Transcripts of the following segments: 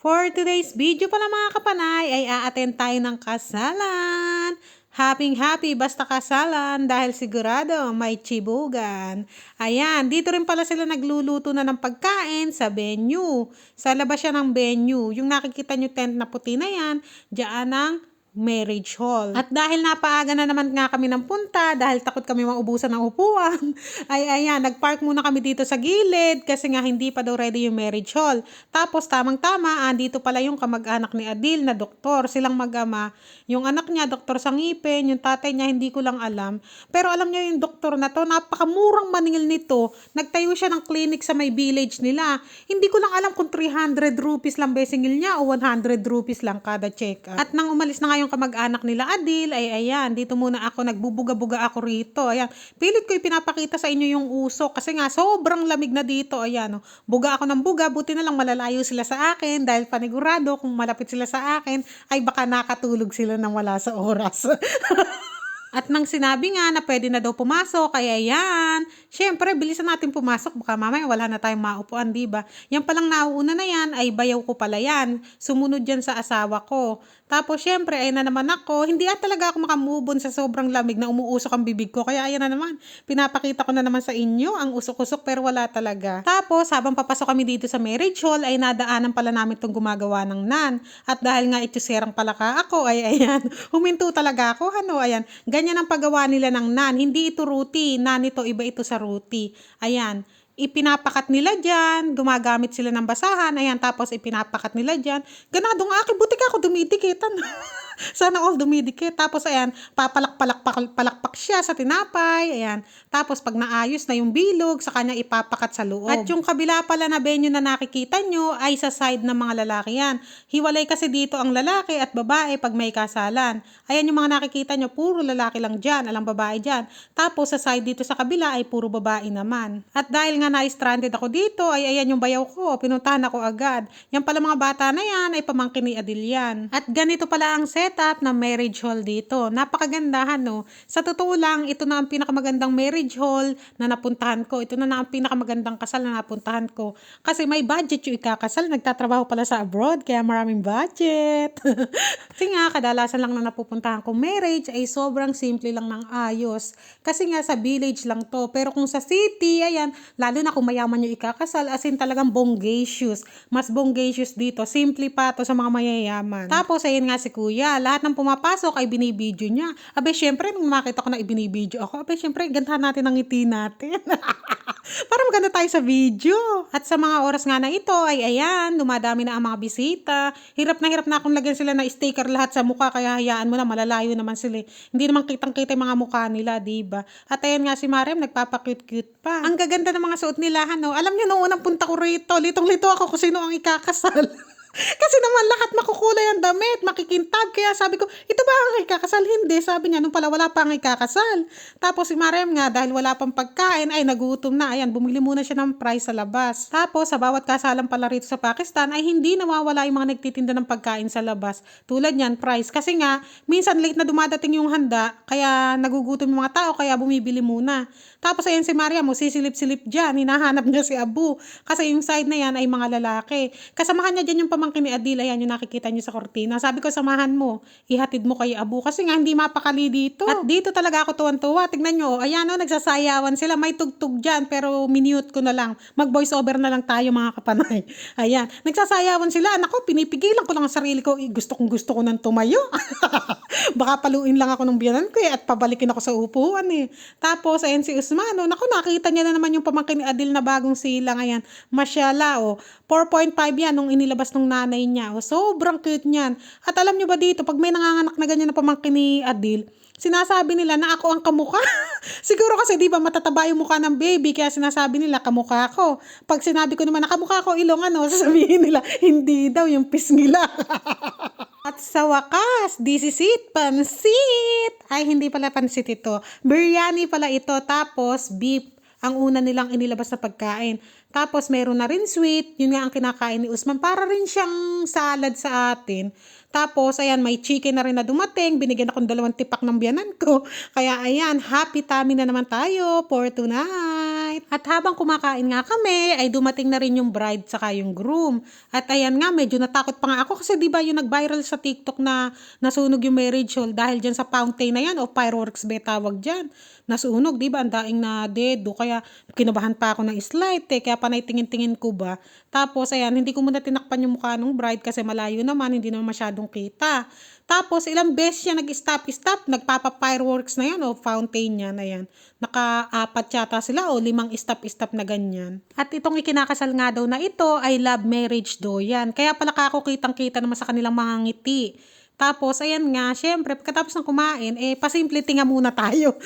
For today's video pala mga kapanay ay a-attend tayo ng kasalan. Happy happy basta kasalan dahil sigurado may chibugan. Ayan, dito rin pala sila nagluluto na ng pagkain sa venue. Sa labas siya ng venue. Yung nakikita nyo tent na puti na yan, diyan ang marriage hall. At dahil napaaga na naman nga kami ng punta, dahil takot kami maubusan ng upuan, ay ayan, nagpark muna kami dito sa gilid kasi nga hindi pa daw ready yung marriage hall. Tapos tamang-tama, andito pala yung kamag-anak ni Adil na doktor, silang mag-ama. Yung anak niya, doktor sa ngipin, yung tatay niya, hindi ko lang alam. Pero alam niyo yung doktor na to, napakamurang maningil nito. Nagtayo siya ng clinic sa may village nila. Hindi ko lang alam kung 300 rupees lang besingil niya o 100 rupees lang kada check-up. At nang umalis na nga yung kamag-anak nila Adil, ay ayan, dito muna ako, nagbubuga-buga ako rito. Ayan, pilit ko ipinapakita sa inyo yung usok kasi nga sobrang lamig na dito. Ayan, oh. buga ako ng buga, buti na lang malalayo sila sa akin dahil panigurado kung malapit sila sa akin, ay baka nakatulog sila nang wala sa oras. At nang sinabi nga na pwede na daw pumasok, kaya yan. Siyempre, bilisan natin pumasok. Baka mamaya wala na tayong maupuan, di ba? Yan palang nauuna na yan, ay bayaw ko pala yan. Sumunod yan sa asawa ko. Tapos, syempre, ay na naman ako. Hindi at talaga ako makamubon sa sobrang lamig na umuusok ang bibig ko. Kaya ayan na naman. Pinapakita ko na naman sa inyo ang usok-usok pero wala talaga. Tapos, habang papasok kami dito sa marriage hall, ay nadaanan pala namin itong gumagawa ng nan. At dahil nga ito serang palaka ako, ay ayan, huminto talaga ako. Ano, ayan, ganyan ang paggawa nila ng nan. Hindi ito ruti. Nan ito, iba ito sa ruti. Ayan ipinapakat nila dyan, gumagamit sila ng basahan, ayan, tapos ipinapakat nila dyan. Ganadong akin, buti ka ako dumidikitan. Sana all dumidikit. Tapos, ayan, papalak-palak-palakpak siya sa tinapay, ayan. Tapos, pag naayos na yung bilog, sa kanya ipapakat sa loob. At yung kabila pala na venue na nakikita nyo, ay sa side ng mga lalaki yan. Hiwalay kasi dito ang lalaki at babae pag may kasalan. Ayan yung mga nakikita nyo, puro lalaki lang dyan, alang babae dyan. Tapos, sa side dito sa kabila ay puro babae naman. At dahil nga na-stranded ako dito, ay ayan yung bayaw ko, pinuntahan ako agad. Yan pala mga bata na yan, ay pamangkin ni Adil yan. At ganito pala ang setup ng marriage hall dito. Napakagandahan, no? Sa totoo lang, ito na ang pinakamagandang marriage hall na napuntahan ko. Ito na na ang pinakamagandang kasal na napuntahan ko. Kasi may budget yung ikakasal. Nagtatrabaho pala sa abroad, kaya maraming budget. Kasi nga, kadalasan lang na napupuntahan ko marriage ay sobrang simple lang ng ayos. Kasi nga sa village lang to. Pero kung sa city, ayan, lalo na kung mayaman yung ikakasal, as in talagang bongacious. Mas bongacious dito. Simple pa to sa mga mayayaman. Tapos, ayun nga si kuya, lahat ng pumapasok ay binibidyo niya. Abe, syempre, nung makita ko na ibinibidyo ako, abe, syempre, gandahan natin ang ngiti natin. Para maganda tayo sa video. At sa mga oras nga na ito, ay ayan, dumadami na ang mga bisita. Hirap na hirap na akong lagyan sila na sticker lahat sa mukha, kaya hayaan mo na, malalayo naman sila. Hindi naman kitang-kita yung mga mukha nila, di ba? At ayan nga si Marem, nagpapakute-cute pa. Ang gaganda ng mga suot nila, no? Alam niyo, noong unang punta ko rito, litong-lito ako kung sino ang ikakasal. Kasi naman lahat makukulay ang damit, makikintab. Kaya sabi ko, ito ba ang ikakasal? Hindi. Sabi niya, nung pala wala pa ang ikakasal. Tapos si Marem nga, dahil wala pang pagkain, ay nagutom na. Ayan, bumili muna siya ng price sa labas. Tapos sa bawat kasalan pala rito sa Pakistan, ay hindi nawawala yung mga nagtitinda ng pagkain sa labas. Tulad niyan, price. Kasi nga, minsan late na dumadating yung handa, kaya nagugutom yung mga tao, kaya bumibili muna. Tapos ayan si Maria mo, sisilip-silip dyan, hinahanap niya si Abu. Kasi yung side na yan ay mga lalaki. Kasamahan niya dyan yung pamangkin ni Adila, yan yung nakikita niyo sa kortina. Sabi ko, samahan mo, ihatid mo kay Abu. Kasi nga hindi mapakali dito. At dito talaga ako tuwan-tuwa. Tignan nyo, ayan o, nagsasayawan sila. May tugtog dyan, pero minute ko na lang. Mag-voice over na lang tayo mga kapanay. Ayan, nagsasayawan sila. Nako, pinipigilan ko lang ang sarili ko. Eh, gusto kong gusto ko nang tumayo. Baka paluin lang ako ng biyanan ko eh, at pabalikin ako sa upuan eh. Tapos, ayan si Usman, oh. Naku, nakita niya na naman yung pamangkin ni Adil na bagong silang, ayan. Masyala, oh. 4.5 yan nung inilabas ng nanay niya. Oh. Sobrang cute niyan. At alam niyo ba dito, pag may nanganganak na ganyan na pamangkin ni Adil, sinasabi nila na ako ang kamukha. Siguro kasi 'di ba matataba yung mukha ng baby kaya sinasabi nila kamukha ko. Pag sinabi ko naman na kamukha ko ilong ano, sasabihin nila hindi daw yung pisngila. At sa wakas, this is it, pansit! Ay, hindi pala pansit ito. Biryani pala ito, tapos beef ang una nilang inilabas na pagkain. Tapos meron na rin sweet, yun nga ang kinakain ni Usman. Para rin siyang salad sa atin. Tapos, ayan, may chicken na rin na dumating. Binigyan akong dalawang tipak ng biyanan ko. Kaya, ayan, happy tummy na naman tayo for tonight. At habang kumakain nga kami, ay dumating na rin yung bride saka yung groom. At ayan nga, medyo natakot pa nga ako kasi di ba yung nag-viral sa TikTok na nasunog yung marriage hall dahil dyan sa fountain na yan o fireworks ba tawag dyan. Nasunog, di ba? Ang daing na dedo. Kaya kinabahan pa ako ng slight eh. Kaya panay tingin-tingin ko ba. Tapos ayan, hindi ko muna tinakpan yung mukha ng bride kasi malayo naman, hindi naman masyadong kita. Tapos ilang beses siya nag-stop-stop, nagpapa-fireworks na yan o fountain niya na yan. Naka-apat yata sila o limang stop-stop na ganyan. At itong ikinakasal nga daw na ito ay love marriage daw yan. Kaya pala kako kitang-kita naman sa kanilang mga ngiti. Tapos, ayan nga, syempre, pagkatapos ng kumain, eh, pasimple tinga muna tayo.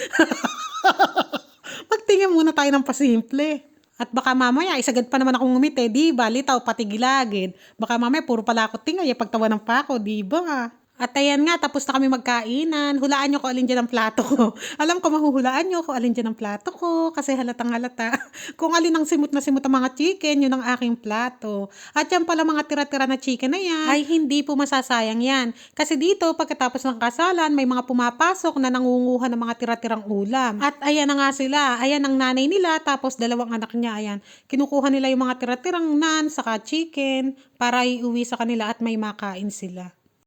Magtinga muna tayo ng pasimple. At baka mamaya, isagad pa naman akong ngumiti, di ba? Litaw, pati gilagid. Baka mamaya, puro pala ako tingay, pagtawanan pa ako, di ba? At ayan nga, tapos na kami magkainan. Hulaan nyo kung alin dyan ang plato ko. Alam ko, mahuhulaan nyo kung alin dyan ang plato ko. Kasi halatang halata. Kung alin ang simot na simot ang mga chicken, yun ang aking plato. At yan pala mga tira-tira na chicken na yan, ay hindi po masasayang yan. Kasi dito, pagkatapos ng kasalan, may mga pumapasok na nangunguha ng mga tira-tirang ulam. At ayan na nga sila. Ayan ang nanay nila, tapos dalawang anak niya. Ayan, kinukuha nila yung mga tira-tirang nan, saka chicken, para iuwi sa kanila at may makain sila.